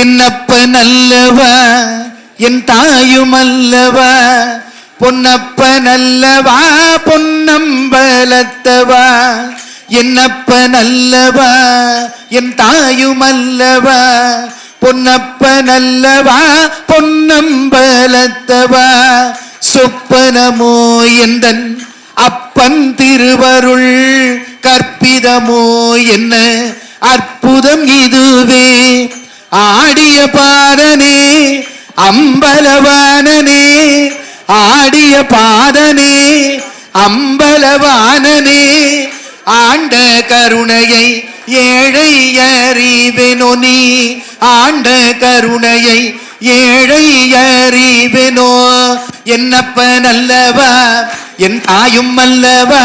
என்னப்ப நல்லவ? என் தாயும் அல்லவா? பொன்னப்ப நல்லவா? பொன்னம்பலத்தவா? என்னப்ப நல்லவா? என் தாயும் அல்லவா? பொன்னப்ப நல்லவா? பொன்னம்பலத்தவா? சொப்பனமோ எந்தன் அப்பன் திருவருள் கற்பிதமோ என்ன அற்புதம் இதுவே? ஆடிய பாதனே அம்பலவானனே ஆடிய பாதனே அம்பலவானனே ஆண்ட கருணையை ஏழை அறிவெனோ நீ ஆண்ட கருணையை ஏழை அறிவெனோ. என்னப்ப நல்லவா? என் தாயும் அல்லவா?